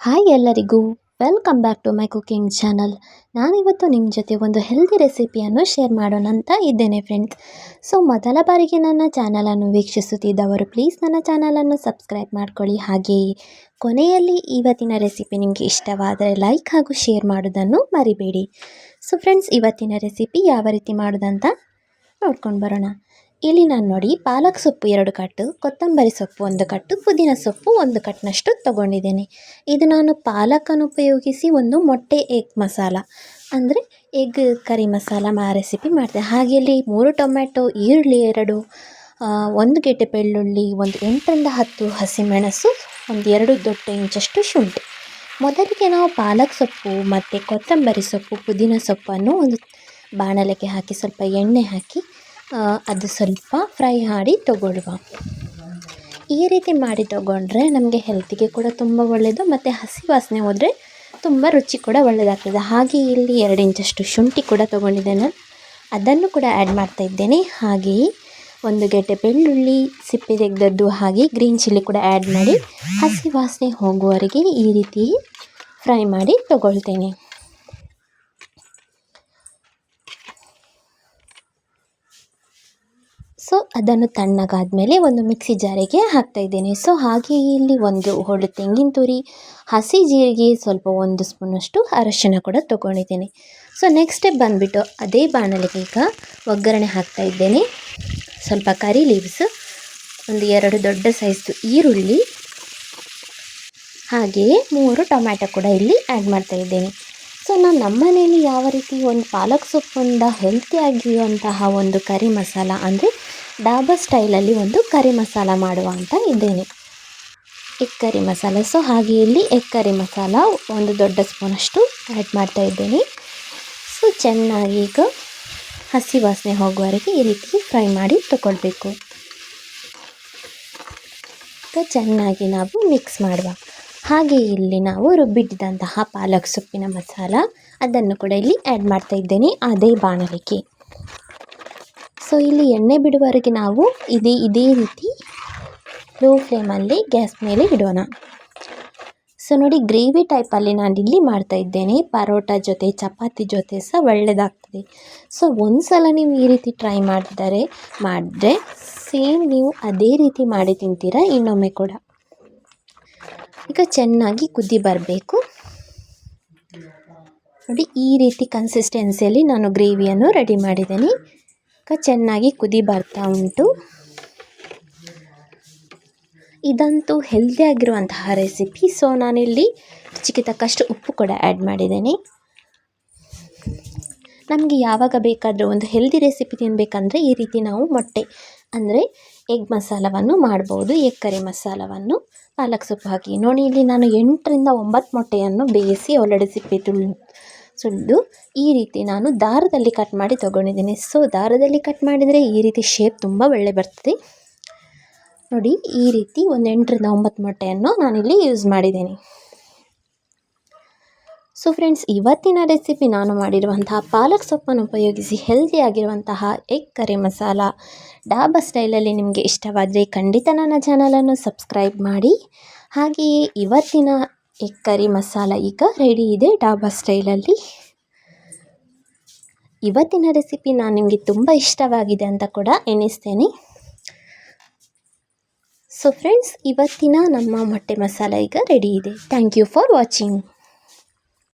Hi ಎಲ್ಲರಿಗೂ welcome back to my cooking channel ನಾನಿವತ್ತು ನಿಮ್ಮ ಜೊತೆ ಒಂದು ಹೆಲ್ದಿ ರೆಸಿಪಿಯನ್ನು ಶೇರ್ ಮಾಡೋಣ ಅಂತ ಇದ್ದೇನೆ ಫ್ರೆಂಡ್ಸ್ ಸೊ ಮೊದಲ ಬಾರಿಗೆ ನನ್ನ ಚಾನಲನ್ನು ವೀಕ್ಷಿಸುತ್ತಿದ್ದವರು ಪ್ಲೀಸ್ ನನ್ನ ಚಾನಲನ್ನು ಸಬ್ಸ್ಕ್ರೈಬ್ ಮಾಡ್ಕೊಳ್ಳಿ. ಹಾಗೆಯೇ, ಕೊನೆಯಲ್ಲಿ ಇವತ್ತಿನ ರೆಸಿಪಿ ನಿಮಗೆ ಇಷ್ಟವಾದರೆ ಲೈಕ್ ಹಾಗೂ ಶೇರ್ ಮಾಡೋದನ್ನು ಮರಿಬೇಡಿ. ಸೊ ಫ್ರೆಂಡ್ಸ್ ಇವತ್ತಿನ ರೆಸಿಪಿ ಯಾವ ರೀತಿ ಮಾಡೋದಂತ ನೋಡ್ಕೊಂಡು ಬರೋಣ. ಇಲ್ಲಿ ನಾನು ನೋಡಿ ಪಾಲಕ್ ಸೊಪ್ಪು ಎರಡು ಕಟ್ಟು, ಕೊತ್ತಂಬರಿ ಸೊಪ್ಪು ಒಂದು ಕಟ್ಟು, ಪುದೀನ ಸೊಪ್ಪು ಒಂದು ಕಟ್ನಷ್ಟು ತೊಗೊಂಡಿದ್ದೇನೆ. ಇದು ನಾನು ಪಾಲಕನ್ನು ಉಪಯೋಗಿಸಿ ಒಂದು ಮೊಟ್ಟೆ ಎಗ್ ಮಸಾಲ, ಅಂದರೆ ಎಗ್ ಕರಿ ಮಸಾಲ ಮಾ ರೆಸಿಪಿ ಮಾಡಿದೆ ಹಾಗೆ ಇಲ್ಲಿ ಮೂರು ಟೊಮ್ಯಾಟೊ, ಈರುಳ್ಳಿ ಎರಡು ಒಂದು ಗೆಡ್ಡೆ ಬೆಳ್ಳುಳ್ಳಿ ಒಂದು ಎಂಟರಿಂದ ಹತ್ತು ಹಸಿಮೆಣಸು, ಒಂದು ಎರಡು ದೊಡ್ಡ ಇಂಚಷ್ಟು ಶುಂಠಿ. ಮೊದಲಿಗೆ ನಾವು ಪಾಲಕ್ ಸೊಪ್ಪು ಮತ್ತು ಕೊತ್ತಂಬರಿ ಸೊಪ್ಪು, ಪುದೀನ ಸೊಪ್ಪನ್ನು ಒಂದು ಬಾಣಲೆಗೆ ಹಾಕಿ ಸ್ವಲ್ಪ ಎಣ್ಣೆ ಹಾಕಿ ಅದು ಸ್ವಲ್ಪ ಫ್ರೈ ಮಾಡಿ ತಗೊಳ್ಳುವ. ಈ ರೀತಿ ಮಾಡಿ ತಗೊಂಡ್ರೆ ನಮಗೆ ಹೆಲ್ತಿಗೆ ಕೂಡ ತುಂಬ ಒಳ್ಳೆಯದು ಮತ್ತು ಹಸಿ ವಾಸನೆ ಹೋದರೆ ತುಂಬ ರುಚಿ ಕೂಡ ಒಳ್ಳೆಯದಾಗ್ತದೆ ಹಾಗೆ ಇಲ್ಲಿ ಎರಡು ಇಂಚಷ್ಟು ಶುಂಠಿ ಕೂಡ ತೊಗೊಂಡಿದ್ದೇನೆ ಅದನ್ನು ಕೂಡ ಆ್ಯಡ್ ಮಾಡ್ತಾ ಇದ್ದೇನೆ. ಹಾಗೆಯೇ ಒಂದು ಗೆಡ್ಡೆ ಬೆಳ್ಳುಳ್ಳಿ ಸಿಪ್ಪೆ ತೆಗೆದದ್ದು ಹಾಗೆ ಗ್ರೀನ್ ಚಿಲ್ಲಿ ಕೂಡ ಆ್ಯಡ್ ಮಾಡಿ ಹಸಿ ವಾಸನೆ ಹೋಗುವವರೆಗೆ ಈ ರೀತಿ ಫ್ರೈ ಮಾಡಿ ತಗೊಳ್ತೇನೆ. ಸೊ, ಅದನ್ನು ತಣ್ಣಗಾದ್ಮೇಲೆ ಒಂದು ಮಿಕ್ಸಿ ಜಾರಿಗೆ ಹಾಕ್ತಾ ಇದ್ದೇನೆ. ಸೊ ಹಾಗೆ ಇಲ್ಲಿ ಒಂದು ಹೊಳು ತೆಂಗಿನ ತುರಿ, ಹಸಿ ಜೀರಿಗೆ, ಸ್ವಲ್ಪ ಒಂದು ಸ್ಪೂನಷ್ಟು ಅರಶಿನ ಕೂಡ ತೊಗೊಂಡಿದ್ದೇನೆ. ಸೊ ನೆಕ್ಸ್ಟ್ ಸ್ಟೆಪ್ ಬಂದುಬಿಟ್ಟು ಅದೇ ಬಾಣಲೆಗೆ ಈಗ ಒಗ್ಗರಣೆ ಹಾಕ್ತಾ ಇದ್ದೇನೆ. ಸ್ವಲ್ಪ ಕರಿ ಲೀವ್ಸ್ ಒಂದು ಎರಡು ದೊಡ್ಡ ಸೈಜ್ದು ಈರುಳ್ಳಿ ಹಾಗೆಯೇ ಮೂರು ಟೊಮ್ಯಾಟೊ ಕೂಡ ಇಲ್ಲಿ ಆ್ಯಡ್ ಮಾಡ್ತಾ ಇದ್ದೇನೆ. ಸೊ, ನಾನು ಮನೆಯಲ್ಲಿ ಯಾವ ರೀತಿ ಒಂದು ಪಾಲಕ್ ಸೊಪ್ಪಿಂದ ಹೆಲ್ತಿಯಾಗಿರುವಂತಹ ಒಂದು ಕರಿ ಮಸಾಲ ಅಂದರೆ ಡಾಬಾ ಸ್ಟೈಲಲ್ಲಿ ಒಂದು ಕರಿ ಮಸಾಲ ಮಾಡುವ ಅಂತ ಇದ್ದೇನೆ. Egg curry masala. ಸೊ, ಹಾಗೆ ಇಲ್ಲಿ ಎಗ್ ಕರಿ ಮಸಾಲ ಒಂದು ದೊಡ್ಡ ಸ್ಪೂನಷ್ಟು ಆ್ಯಡ್ ಮಾಡ್ತಾ ಇದ್ದೇನೆ. ಸೊ, ಚೆನ್ನಾಗಿ ಈಗ ಹಸಿ ವಾಸನೆ ಹೋಗುವವರೆಗೆ ಈ ರೀತಿ ಫ್ರೈ ಮಾಡಿ ತಗೊಳ್ಬೇಕು ಈಗ ಚೆನ್ನಾಗಿ ನಾವು ಮಿಕ್ಸ್ ಮಾಡುವ. ಹಾಗೆ ಇಲ್ಲಿ ನಾವು ರುಬ್ಬಿಟ್ಟಿದ್ದಂತಹ ಪಾಲಕ್ ಸೊಪ್ಪಿನ ಮಸಾಲ, ಅದನ್ನು ಕೂಡ ಇಲ್ಲಿ ಆ್ಯಡ್ ಮಾಡ್ತಾ ಇದ್ದೇನೆ. ಅದೇ ಬಾಣಲಿಗೆ. ಸೊ ಇಲ್ಲಿ ಎಣ್ಣೆ ಬಿಡುವವರೆಗೆ ನಾವು ಇದೇ ಇದೇ ರೀತಿ ಲೋ ಫ್ಲೇಮಲ್ಲಿ ಗ್ಯಾಸ್ ಮೇಲೆ ಇಡೋಣ. ಸೊ ನೋಡಿ ಗ್ರೇವಿ ಟೈಪಲ್ಲಿ ನಾನು ಇಲ್ಲಿ ಮಾಡ್ತಾ ಇದ್ದೇನೆ. ಪರೋಟ ಜೊತೆ, ಚಪಾತಿ ಜೊತೆ ಸಹ ಒಳ್ಳೆಯದಾಗ್ತದೆ ಸೊ ಒಂದು ಸಲ ನೀವು ಈ ರೀತಿ ಟ್ರೈ ಮಾಡಿದರೆ, ಮಾಡಿದ್ರೆ ಸೇಮ್ ನೀವು ಅದೇ ರೀತಿ ಮಾಡಿ ತಿಂತೀರಾ ಇನ್ನೊಮ್ಮೆ ಕೂಡ. ಈಗ ಚೆನ್ನಾಗಿ ಕುದಿ ಬರಬೇಕು. ನೋಡಿ ಈ ರೀತಿ ಕನ್ಸಿಸ್ಟೆನ್ಸಿಯಲ್ಲಿ ನಾನು ಗ್ರೇವಿಯನ್ನು ರೆಡಿ ಮಾಡಿದ್ದೇನೆ. ಈಗ ಚೆನ್ನಾಗಿ ಕುದಿ ಬರ್ತಾ ಉಂಟು. ಇದಂತೂ ಹೆಲ್ದಿಯಾಗಿರುವಂತಹ ರೆಸಿಪಿ ಸೊ ನಾನಿಲ್ಲಿ ರುಚಿಗೆ ತಕ್ಕಷ್ಟು ಉಪ್ಪು ಕೂಡ ಆ್ಯಡ್ ಮಾಡಿದ್ದೇನೆ. ನಮಗೆ ಯಾವಾಗ ಬೇಕಾದರೂ ಒಂದು ಹೆಲ್ದಿ ರೆಸಿಪಿ ತಿನ್ನಬೇಕಂದ್ರೆ ಈ ರೀತಿ ನಾವು ಮೊಟ್ಟೆ, ಅಂದರೆ ಎಗ್ ಮಸಾಲವನ್ನು ಮಾಡ್ಬೋದು ಎಗ್ ಕರಿ ಮಸಾಲವನ್ನು. ಪಾಲಕ್ ಸೊಪ್ಪು ಹಾಕಿ ನೋಡಿ, ಇಲ್ಲಿ ನಾನು ಎಂಟರಿಂದ ಒಂಬತ್ತು ಮೊಟ್ಟೆಯನ್ನು ಬೇಯಿಸಿ ಒಳ್ಳೆಡೆ ಸಿಪ್ಪೆ ತುಳ್ ಸುಲಿದು ಈ ರೀತಿ ನಾನು ದಾರದಲ್ಲಿ ಕಟ್ ಮಾಡಿ ತೊಗೊಂಡಿದ್ದೀನಿ. ಸೊ ದಾರದಲ್ಲಿ ಕಟ್ ಮಾಡಿದರೆ ಈ ರೀತಿ ಶೇಪ್ ತುಂಬ ಒಳ್ಳೆ ಬರ್ತದೆ. ನೋಡಿ, ಈ ರೀತಿ ಒಂದು ಎಂಟರಿಂದ ಒಂಬತ್ತು ಮೊಟ್ಟೆಯನ್ನು ನಾನಿಲ್ಲಿ ಯೂಸ್ ಮಾಡಿದ್ದೀನಿ. ಸೊ ಫ್ರೆಂಡ್ಸ್ ಇವತ್ತಿನ ರೆಸಿಪಿ ನಾನು ಮಾಡಿರುವಂತಹ ಪಾಲಕ್ ಸೊಪ್ಪನ್ನು ಉಪಯೋಗಿಸಿ ಹೆಲ್ದಿಯಾಗಿರುವಂತಹ ಎಗ್ ಕರಿ ಮಸಾಲ ಡಾಬಾ ಸ್ಟೈಲಲ್ಲಿ ನಿಮಗೆ ಇಷ್ಟವಾದರೆ ಖಂಡಿತ ನನ್ನ ಚಾನಲನ್ನು ಸಬ್ಸ್ಕ್ರೈಬ್ ಮಾಡಿ. ಹಾಗೆಯೇ ಇವತ್ತಿನ ಎಗ್ ಕರಿ ಮಸಾಲ ಈಗ ರೆಡಿ ಇದೆ ಡಾಬಾ ಸ್ಟೈಲಲ್ಲಿ ಇವತ್ತಿನ ರೆಸಿಪಿ ನಾನು ನಿಮಗೆ ತುಂಬ ಇಷ್ಟವಾಗಿದೆ ಅಂತ ಕೂಡ ಎಣಿಸ್ತೇನೆ. ಸೊ ಫ್ರೆಂಡ್ಸ್ ಇವತ್ತಿನ ನಮ್ಮ ಮೊಟ್ಟೆ ಮಸಾಲ ಈಗ ರೆಡಿ ಇದೆ. Thank you for watching